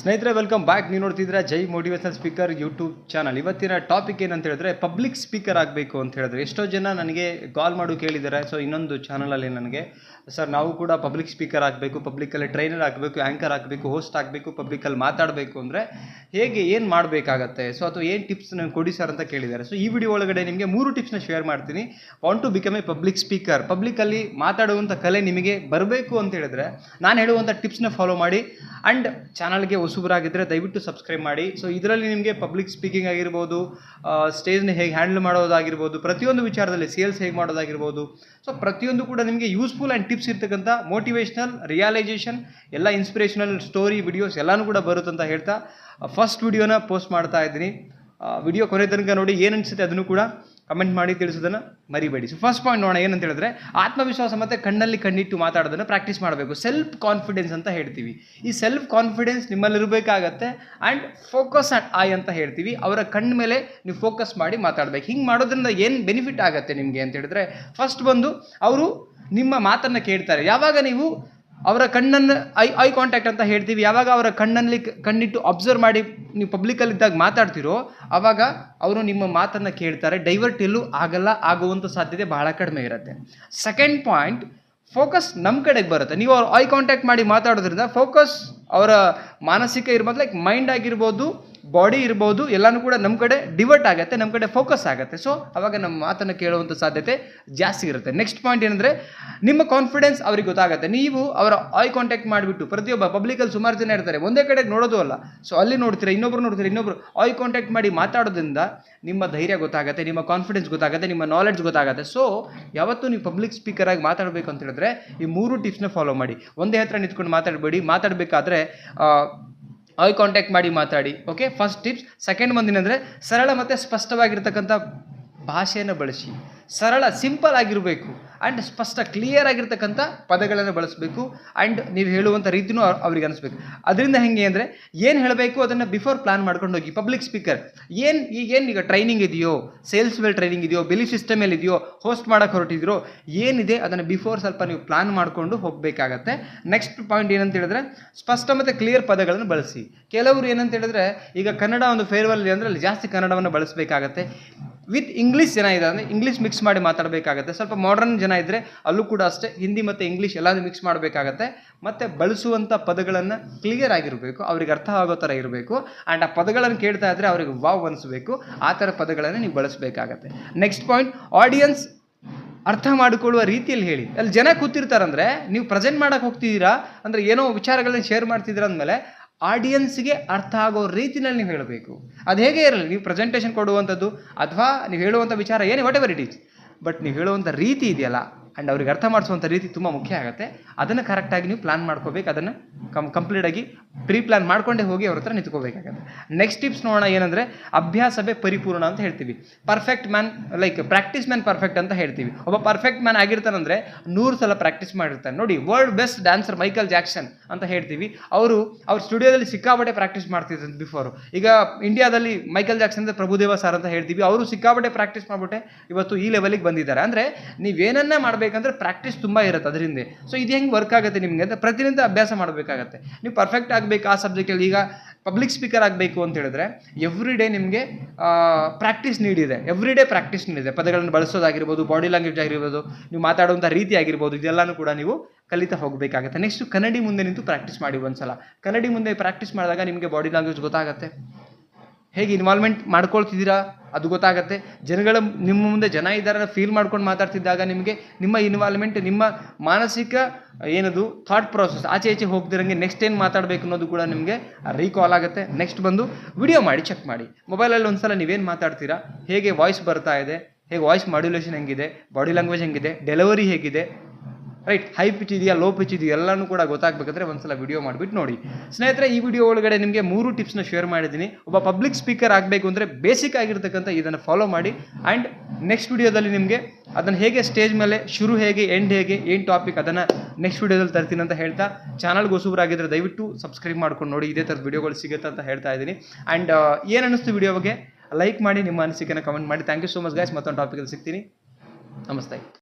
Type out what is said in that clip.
ಸ್ನೇಹಿತರೆ welcome back ನೀವು ನೋಡ್ತಿದ್ರೆ Jai motivational speaker YouTube channel ಇವತ್ತಿನ ಟಾಪಿಕ್ ಏನಂತ ಹೇಳಿದ್ರೆ ಪಬ್ಲಿಕ್ ಸ್ಪೀಕರ್ ಆಗಬೇಕು ಅಂತ ಹೇಳಿದ್ರೆ. ಎಷ್ಟೋ ಜನ ನನಗೆ ಕಾಲ್ ಮಾಡು ಕೇಳಿದ್ದಾರೆ. ಸೊ ಇನ್ನೊಂದು ಚಾನಲಲ್ಲಿ ನನಗೆ ಸರ್ ನಾವು ಕೂಡ ಪಬ್ಲಿಕ್ ಸ್ಪೀಕರ್ ಆಗಬೇಕು ಪಬ್ಲಿಕಲ್ಲಿ ಟ್ರೈನರ್ ಆಗಬೇಕು ಆ್ಯಂಕರ್ ಆಗಬೇಕು ಹೋಸ್ಟ್ ಆಗಬೇಕು ಪಬ್ಲಿಕಲ್ಲಿ ಮಾತಾಡಬೇಕು ಅಂದರೆ ಹೇಗೆ, ಏನು ಮಾಡಬೇಕಾಗತ್ತೆ? ಸೊ ಅಥವಾ ಏನು ಟಿಪ್ಸ್ ನನಗೆ ಕೊಡಿ ಸರ್ ಅಂತ ಕೇಳಿದ್ದಾರೆ. ಸೊ ಈ ವಿಡಿಯೋ ಒಳಗಡೆ ನಿಮಗೆ ಮೂರು ಟಿಪ್ಸ್ನ ಶೇರ್ ಮಾಡ್ತೀನಿ. Want to become a public speaker ಪಬ್ಲಿಕಲ್ಲಿ ಮಾತಾಡುವಂಥ ಕಲೆ ನಿಮಗೆ ಬರಬೇಕು ಅಂತ ಹೇಳಿದ್ರೆ, ನಾನು ಹೇಳುವಂಥ ಟಿಪ್ಸ್ನ ಫಾಲೋ ಮಾಡಿ. ಆ್ಯಂಡ್ ಚಾನಲ್ಗೆ ಹೊಸಬರಾಗಿದ್ದರೆ ದಯವಿಟ್ಟು ಸಬ್ಸ್ಕ್ರೈಬ್ ಮಾಡಿ. ಸೊ ಇದರಲ್ಲಿ ನಿಮಗೆ ಪಬ್ಲಿಕ್ ಸ್ಪೀಕಿಂಗ್ ಆಗಿರ್ಬೋದು ಸ್ಟೇಜ್ನ ಹೇಗೆ ಹ್ಯಾಂಡಲ್ ಮಾಡೋದಾಗಿರ್ಬೋದು, ಪ್ರತಿಯೊಂದು ವಿಚಾರದಲ್ಲಿ ಸೇಲ್ಸ್ ಹೇಗೆ ಮಾಡೋದಾಗಿರ್ಬೋದು. ಸೊ ಪ್ರತಿಯೊಂದು ಕೂಡ ನಿಮಗೆ ಯೂಸ್ಫುಲ್ ಆ್ಯಂಡ್ ಟಿಪ್ಸ್ ಇರ್ತಕ್ಕಂಥ ಮೋಟಿವೇಶ್ನಲ್ ರಿಯಲೈಸೇಷನ್ ಎಲ್ಲ ಇನ್ಸ್ಪಿರೇಷನಲ್ ಸ್ಟೋರಿ ವಿಡಿಯೋಸ್ ಎಲ್ಲನೂ ಕೂಡ ಬರುತ್ತಂತ ಹೇಳ್ತಾ ಫಸ್ಟ್ ವಿಡಿಯೋನ ಪೋಸ್ಟ್ ಮಾಡ್ತಾ ಇದ್ದೀನಿ. ವಿಡಿಯೋ ಕೊನೆ ತನಕ ನೋಡಿ ಏನು ಅನಿಸುತ್ತೆ ಅದನ್ನು ಕೂಡ ಕಮೆಂಟ್ ಮಾಡಿ ತಿಳಿಸೋದನ್ನು ಮರಿಬೇಡಿ. ಸೊ ಫಸ್ಟ್ ಪಾಯಿಂಟ್ ನೋಡೋಣ, ಏನಂತ ಹೇಳಿದ್ರೆ, ಆತ್ಮವಿಶ್ವಾಸ ಮತ್ತು ಕಣ್ಣಲ್ಲಿ ಕಣ್ಣಿಟ್ಟು ಮಾತಾಡೋದನ್ನು ಪ್ರಾಕ್ಟೀಸ್ ಮಾಡಬೇಕು. ಸೆಲ್ಫ್ ಕಾನ್ಫಿಡೆನ್ಸ್ ಅಂತ ಹೇಳ್ತೀವಿ. ಈ ಸೆಲ್ಫ್ ಕಾನ್ಫಿಡೆನ್ಸ್ ನಿಮ್ಮಲ್ಲಿರಬೇಕಾಗತ್ತೆ ಆ್ಯಂಡ್ ಫೋಕಸ್ ಆ್ಯಂಡ್ ಐ ಅಂತ ಹೇಳ್ತೀವಿ. ಅವರ ಕಣ್ಣ ಮೇಲೆ ನೀವು ಫೋಕಸ್ ಮಾಡಿ ಮಾತಾಡಬೇಕು. ಹಿಂಗೆ ಮಾಡೋದ್ರಿಂದ ಏನು ಬೆನಿಫಿಟ್ ಆಗುತ್ತೆ ನಿಮಗೆ ಅಂತ ಹೇಳಿದ್ರೆ ಫಸ್ಟ್ ಬಂದು ಅವರು ನಿಮ್ಮ ಮಾತನ್ನು ಕೇಳ್ತಾರೆ. ಯಾವಾಗ ನೀವು ಅವರ ಕಣ್ಣನ್ನು ಐ ಐ ಕಾಂಟ್ಯಾಕ್ಟ್ ಅಂತ ಹೇಳ್ತೀವಿ. ಯಾವಾಗ ಅವರ ಕಣ್ಣಲ್ಲಿ ಕಣ್ಣಿಟ್ಟು ಅಬ್ಸರ್ವ್ ಮಾಡಿ ನೀವು ಪಬ್ಲಿಕಲ್ಲಿದ್ದಾಗ ಮಾತಾಡ್ತಿರೋ ಆವಾಗ ಅವರು ನಿಮ್ಮ ಮಾತನ್ನು ಕೇಳ್ತಾರೆ. ಡೈವರ್ಟ್ ಎಲ್ಲೂ ಆಗಲ್ಲ ಆಗುವಂಥ ಸಾಧ್ಯತೆ ಬಹಳ ಕಡಿಮೆ ಇರುತ್ತೆ. ಸೆಕೆಂಡ್ ಪಾಯಿಂಟ್ ಫೋಕಸ್ ನಮ್ಮ ಕಡೆಗೆ ಬರುತ್ತೆ. ನೀವು ಅವ್ರು ಐ ಕಾಂಟ್ಯಾಕ್ಟ್ ಮಾಡಿ ಮಾತಾಡೋದ್ರಿಂದ ಫೋಕಸ್ ಅವರ ಮಾನಸಿಕ ಇರ್ಬೋದು ಲೈಕ್ ಮೈಂಡ್ ಆಗಿರ್ಬೋದು ಬಾಡಿ ಇರ್ಬೋದು, ಎಲ್ಲನೂ ಕೂಡ ನಮ್ಮ ಕಡೆ ಡಿವರ್ಟ್ ಆಗುತ್ತೆ ನಮ್ಮ ಕಡೆ ಫೋಕಸ್ ಆಗುತ್ತೆ. ಸೊ ಅವಾಗ ನಮ್ಮ ಮಾತನ್ನು ಕೇಳುವಂಥ ಸಾಧ್ಯತೆ ಜಾಸ್ತಿ ಇರುತ್ತೆ. ನೆಕ್ಸ್ಟ್ ಪಾಯಿಂಟ್ ಏನಂದರೆ, ನಿಮ್ಮ ಕಾನ್ಫಿಡೆನ್ಸ್ ಅವ್ರಿಗೆ ಗೊತ್ತಾಗುತ್ತೆ. ನೀವು ಅವರ ಐ ಕಾಂಟ್ಯಾಕ್ಟ್ ಮಾಡಿಬಿಟ್ಟು, ಪ್ರತಿಯೊಬ್ಬ ಪಬ್ಲಿಕಲ್ಲಿ ಸುಮಾರು ಜನ ಇರ್ತಾರೆ. ಒಂದೇ ಕಡೆಗೆ ನೋಡೋದು ಅಲ್ಲ. ಸೊ ಅಲ್ಲಿ ನೋಡ್ತೀರಾ, ಇನ್ನೊಬ್ರು ನೋಡ್ತೀರಾ, ಇನ್ನೊಬ್ರು ಐ ಕಾಂಟ್ಯಾಕ್ಟ್ ಮಾಡಿ ಮಾತಾಡೋದ್ರಿಂದ ನಿಮ್ಮ ಧೈರ್ಯ ಗೊತ್ತಾಗುತ್ತೆ, ನಿಮ್ಮ ಕಾನ್ಫಿಡೆನ್ಸ್ ಗೊತ್ತಾಗುತ್ತೆ, ನಿಮ್ಮ ನಾಲೆಡ್ಜ್ ಗೊತ್ತಾಗುತ್ತೆ. ಸೊ ಯಾವತ್ತೂ ನೀವು ಪಬ್ಲಿಕ್ ಸ್ಪೀಕರ್ ಆಗಿ ಮಾತಾಡಬೇಕು ಅಂತ ಹೇಳಿದ್ರೆ, ಈ ಮೂರು ಟಿಪ್ಸ್ನ ಫಾಲೋ ಮಾಡಿ. ಒಂದೇ ಹತ್ರ ನಿಂತ್ಕೊಂಡು ಮಾತಾಡಬೇಡಿ. ಮಾತಾಡಬೇಕಾದ್ರೆ ಐ ಕಾಂಟ್ಯಾಕ್ಟ್ ಮಾಡಿ ಮಾತಾಡಿ ಓಕೆ ಫಸ್ಟ್ ಟಿಪ್ಸ್ ಸೆಕೆಂಡ್ ಒಂದೇನೆಂದರೆ ಸರಳ ಮತ್ತು ಸ್ಪಷ್ಟವಾಗಿರ್ತಕ್ಕಂಥ ಭಾಷೆಯನ್ನು ಬಳಸಿ. ಸರಳ ಸಿಂಪಲ್ ಆಗಿರಬೇಕು ಆ್ಯಂಡ್ ಸ್ಪಷ್ಟ ಕ್ಲಿಯರ್ ಆಗಿರ್ತಕ್ಕಂಥ ಪದಗಳನ್ನು ಬಳಸಬೇಕು ಆ್ಯಂಡ್ ನೀವು ಹೇಳುವಂಥ ರೀತಿಯೂ ಅವ್ರ್- ಅವ್ರಿಗೆ ಅನಿಸ್ಬೇಕು. ಅದರಿಂದ ಹೆಂಗೆ ಅಂದರೆ ಏನು ಹೇಳಬೇಕು ಅದನ್ನು ಬಿಫೋರ್ ಪ್ಲಾನ್ ಮಾಡ್ಕೊಂಡು ಹೋಗಿ. ಪಬ್ಲಿಕ್ ಸ್ಪೀಕರ್ ಏನು ಈಗೇನು ಈಗ ಟ್ರೈನಿಂಗ್ ಇದೆಯೋ ಸೇಲ್ಸ್ ವೆಲ್ ಟ್ರೈನಿಂಗ್ ಇದೆಯೋ ಬಿಲಿ ಸಿಸ್ಟಮ್ ಇದೆಯೋ ಹೋಸ್ಟ್ ಮಾಡೋಕ್ಕೆ ಹೊರಟಿದ್ರೋ, ಏನಿದೆ ಅದನ್ನು ಬಿಫೋರ್ ಸ್ವಲ್ಪ ನೀವು ಪ್ಲಾನ್ ಮಾಡಿಕೊಂಡು ಹೋಗಬೇಕಾಗತ್ತೆ. ನೆಕ್ಸ್ಟ್ ಪಾಯಿಂಟ್ ಏನಂತ ಹೇಳಿದ್ರೆ ಸ್ಪಷ್ಟ ಮತ್ತು ಕ್ಲಿಯರ್ ಪದಗಳನ್ನು ಬಳಸಿ. ಕೆಲವರು ಏನಂತ ಹೇಳಿದ್ರೆ ಈಗ ಕನ್ನಡ ಒಂದು ಫೇರ್ವೆಲ್ ಅಂದರೆ ಅಲ್ಲಿ ಜಾಸ್ತಿ ಕನ್ನಡವನ್ನು ಬಳಸಬೇಕಾಗತ್ತೆ. ವಿತ್ ಇಂಗ್ಲೀಷ್ ಏನಾಗಿದೆ ಅಂದರೆ ಇಂಗ್ಲೀಷ್ ಮಿಕ್ಸ್ ಮಾಡಿ ಮಾತಾಡಬೇಕಾಗತ್ತೆ. ಸ್ವಲ್ಪ ಮಾಡರ್ನ್ ಜನ ಇದ್ದರೆ ಅಲ್ಲೂ ಕೂಡ ಅಷ್ಟೇ ಹಿಂದಿ ಮತ್ತು ಇಂಗ್ಲೀಷ್ ಎಲ್ಲಾನು ಮಿಕ್ಸ್ ಮಾಡಬೇಕಾಗತ್ತೆ. ಮತ್ತು ಬಳಸುವಂಥ ಪದಗಳನ್ನು ಕ್ಲಿಯರ್ ಆಗಿರಬೇಕು, ಅವ್ರಿಗೆ ಅರ್ಥ ಆಗೋ ಥರ ಇರಬೇಕು. ಆ್ಯಂಡ್ ಆ ಪದಗಳನ್ನು ಕೇಳ್ತಾ ಇದ್ದರೆ ಅವ್ರಿಗೆ ವಾವ್ ಅನಿಸ್ಬೇಕು. ಆ ಥರ ಪದಗಳನ್ನು ನೀವು ಬಳಸಬೇಕಾಗತ್ತೆ. ನೆಕ್ಸ್ಟ್ ಪಾಯಿಂಟ್ ಆಡಿಯನ್ಸ್ ಅರ್ಥ ಮಾಡಿಕೊಳ್ಳುವ ರೀತಿಯಲ್ಲಿ ಹೇಳಿ. ಅಲ್ಲಿ ಜನ ಕೂತಿರ್ತಾರಂದ್ರೆ, ನೀವು ಪ್ರೆಸೆಂಟ್ ಮಾಡೋಕೆ ಹೋಗ್ತಿದ್ದೀರಾ ಅಂದರೆ ಏನೋ ವಿಚಾರಗಳನ್ನ ಶೇರ್ ಮಾಡ್ತಿದ್ದೀರ ಅಂದಮೇಲೆ ಆಡಿಯನ್ಸ್ಗೆ ಅರ್ಥ ಆಗೋ ರೀತಿನಲ್ಲಿ ನೀವು ಹೇಳಬೇಕು. ಅದು ಹೇಗೆ ಇರಲಿ? ನೀವು ಪ್ರೆಸೆಂಟೇಷನ್ ಕೊಡುವಂಥದ್ದು ಅಥವಾ ನೀವು ಹೇಳುವಂಥ ವಿಚಾರ ಏನೇ whatever it is but ನೀವು ಹೇಳುವಂಥ ರೀತಿ ಇದೆಯಲ್ಲ ಆ್ಯಂಡ್ ಅವ್ರಿಗೆ ಅರ್ಥ ಮಾಡಿಸುವಂಥ ರೀತಿ ತುಂಬ ಮುಖ್ಯ ಆಗುತ್ತೆ. ಅದನ್ನು ಕರೆಕ್ಟಾಗಿ ನೀವು ಪ್ಲ್ಯಾನ್ ಮಾಡ್ಕೋಬೇಕು, ಅದನ್ನು ಕಮ್ ಕಂಪ್ಲೀಟಾಗಿ ಪ್ರೀ ಪ್ಲ್ಯಾನ್ ಮಾಡ್ಕೊಂಡೇ ಹೋಗಿ ಅವ್ರ ಹತ್ರ ನಿಂತ್ಕೋಬೇಕಾಗತ್ತೆ. ನೆಕ್ಸ್ಟ್ ಟಿಪ್ಸ್ ನೋಡೋಣ ಏನಂದರೆ ಅಭ್ಯಾಸವೇ ಪರಿಪೂರ್ಣ ಅಂತ ಹೇಳ್ತೀವಿ. Perfect man like practice man perfect ಅಂತ ಹೇಳ್ತೀವಿ. ಒಬ್ಬ ಪರ್ಫೆಕ್ಟ್ ಮ್ಯಾನ್ ಆಗಿರ್ತಾನಂದ್ರೆ ನೂರು ಸಲ ಪ್ರಾಕ್ಟೀಸ್ ಮಾಡಿರ್ತಾನೆ. ನೋಡಿ world best dancer Michael Jackson ಅಂತ ಹೇಳ್ತೀವಿ. ಅವರು ಅವ್ರ ಸ್ಟುಡಿಯೋದಲ್ಲಿ ಸಿಕ್ಕಾಪಟ್ಟೆ ಪ್ರಾಕ್ಟೀಸ್ ಮಾಡ್ತಿದ್ರು ಬಿಫೋರು ಈಗ ಇಂಡಿಯಾದಲ್ಲಿ ಮೈಕಲ್ ಜಾಕ್ಸನ್ ಅಂದರೆ ಪ್ರಭುದೇವ ಸರ್ ಅಂತ ಹೇಳ್ತೀವಿ. ಅವರು ಸಿಕ್ಕಾಪಟ್ಟೆ ಪ್ರಾಕ್ಟೀಸ್ ಮಾಡಿಬಿಟ್ಟೆ ಇವತ್ತು ಈ ಲೆವೆಲಿಗೆ ಬಂದಿದ್ದಾರೆ. ಅಂದರೆ ನೀವೇನನ್ನ ಮಾಡಬೇಕಂದ್ರೆ ಪ್ರಾಕ್ಟೀಸ್ ತುಂಬ ಇರುತ್ತೆ ಅದರಿಂದ. ಸೊ ಇದು ಹೆಂಗೆ ವರ್ಕ್ ಆಗುತ್ತೆ ನಿಮಗೆ ಅಂದರೆ ಪ್ರತಿನಿತ್ಯ ಅಭ್ಯಾಸ ಮಾಡಬೇಕಾಗತ್ತೆ ನೀವು ಪರ್ಫೆಕ್ಟ್ ಆಗಬೇಕು ಆ ಸಬ್ಜೆಕ್ಟಲ್ಲಿ ಈಗ ಪಬ್ಲಿಕ್ ಸ್ಪೀಕರ್ ಆಗಬೇಕು ಅಂತ ಹೇಳಿದ್ರೆ ಎವ್ರಿ ಡೇ ನಿಮಗೆ ಪ್ರಾಕ್ಟೀಸ್ ನೀಡಿದೆ. ಎವ್ರಿ ಡೇ ಪ್ರಾಕ್ಟೀಸ್ ನೀಡಿದೆ. ಪದಗಳನ್ನು ಬಳಸೋದಾಗಿರ್ಬೋದು ಬಾಡಿ ಲ್ಯಾಂಗ್ವೇಜ್ ಆಗಿರ್ಬೋದು, ನೀವು ಮಾತಾಡುವಂಥ ರೀತಿ ಆಗಿರ್ಬೋದು, ಇದೆಲ್ಲನೂ ಕೂಡ ನೀವು ಕಲಿತಾ ಹೋಗಬೇಕಾಗತ್ತೆ. ನೆಕ್ಸ್ಟ್ ಕನ್ನಡಿ ಮುಂದೆ ನಿಂತು ಪ್ರಾಕ್ಟೀಸ್ ಮಾಡಿ ಒಂದ್ಸಲ. ಕನ್ನಡಿ ಮುಂದೆ ಪ್ರಾಕ್ಟೀಸ್ ಮಾಡಿದಾಗ ನಿಮಗೆ ಬಾಡಿ ಲ್ಯಾಂಗ್ವೇಜ್ ಗೊತ್ತಾಗುತ್ತೆ. ಹೇಗೆ ಇನ್ವಾಲ್ವ್ಮೆಂಟ್ ಮಾಡ್ಕೊಳ್ತಿದ್ದೀರಾ? ಅದು ಗೊತ್ತಾಗುತ್ತೆ. ಜನಗಳ ನಿಮ್ಮ ಮುಂದೆ ಜನ ಇದ್ದಾರೆ ಫೀಲ್ ಮಾಡ್ಕೊಂಡು ಮಾತಾಡ್ತಿದ್ದಾಗ ನಿಮಗೆ ನಿಮ್ಮ ಇನ್ವಾಲ್ವ್ಮೆಂಟ್ ನಿಮ್ಮ ಮಾನಸಿಕ, ಏನದು ಥಾಟ್ ಪ್ರೋಸೆಸ್ ಆಚೆ ಈಚೆ ಹೋಗ್ದಿರಂಗೆ ನೆಕ್ಸ್ಟ್ ಏನು ಮಾತಾಡಬೇಕು ಅನ್ನೋದು ಕೂಡ ನಿಮಗೆ ರೀಕಾಲ್ ಆಗುತ್ತೆ. ನೆಕ್ಸ್ಟ್ ಬಂದು ವಿಡಿಯೋ ಮಾಡಿ ಚೆಕ್ ಮಾಡಿ. ಮೊಬೈಲಲ್ಲಿ ಒಂದು ಸಲ ನೀವೇನು ಮಾತಾಡ್ತೀರಾ? ಹೇಗೆ ವಾಯ್ಸ್ ಬರ್ತಾ ಇದೆ? ಹೇಗೆ ವಾಯ್ಸ್ ಮಾಡ್ಯುಲೇಷನ್ ಹೆಂಗಿದೆ? ಬಾಡಿ ಲ್ಯಾಂಗ್ವೇಜ್ ಹೆಂಗಿದೆ? ಡೆಲಿವರಿ ಹೇಗಿದೆ? ರೈಟ್ ಹೈ ಪಿಚ್ ಇದೆಯಾ ಲೋ ಪಿಚ್ ಇದೆಯಾ ಎಲ್ಲನೂ ಕೂಡ ಗೊತ್ತಾಗಬೇಕಾದ್ರೆ ಒಂದ್ಸಲ ವಿಡಿಯೋ ಮಾಡಿಬಿಟ್ಟು ನೋಡಿ. ಸ್ನೇಹಿತರೆ, ಈ ವಿಡಿಯೋ ಒಳಗಡೆ ನಿಮಗೆ ಮೂರು ಟಿಪ್ಸ್ನ ಶೇರ್ ಮಾಡಿದ್ದೀನಿ. ಒಬ್ಬ ಪಬ್ಲಿಕ್ ಸ್ಪೀಕರ್ ಆಗಬೇಕು ಅಂದರೆ ಬೇಸಿಕ್ ಆಗಿರ್ತಕ್ಕಂಥ ಇದನ್ನು ಫಾಲೋ ಮಾಡಿ. ಆ್ಯಂಡ್ ನೆಕ್ಸ್ಟ್ ವಿಡಿಯೋದಲ್ಲಿ ನಿಮಗೆ ಅದನ್ನು ಹೇಗೆ ಸ್ಟೇಜ್ ಮೇಲೆ, ಶುರು ಹೇಗೆ ಎಂಡ್ ಹೇಗೆ, ಏನು ಟಾಪಿಕ್ ಅದನ್ನು ನೆಕ್ಸ್ಟ್ ವಿಡಿಯೋದಲ್ಲಿ ತರ್ತೀನಿ ಅಂತ ಹೇಳ್ತಾ ಚಾನಲ್ಗೆ ಹೊಸಬರಾಗಿದ್ದರೆ ದಯವಿಟ್ಟು ಸಬ್ಸ್ಕ್ರೈಬ್ ಮಾಡ್ಕೊಂಡು ನೋಡಿ. ಇದೇ ಥರದ ವಿಡಿಯೋಗಳು ಸಿಗುತ್ತೆ ಅಂತ ಹೇಳ್ತಾ ಇದ್ದೀನಿ. ಆ್ಯಂಡ್ ಏನು ಅನ್ನಿಸ್ತು ವಿಡಿಯೋ ಬಗ್ಗೆ? ಲೈಕ್ ಮಾಡಿ, ನಿಮ್ಮ ಅನಿಸಿಕೆನ ಕಮೆಂಟ್ ಮಾಡಿ. Thank you so much guys ಮತ್ತೊಂದು ಟಾಪಿಕಲ್ಲಿ ಸಿಗ್ತೀನಿ. ನಮಸ್ತೆ.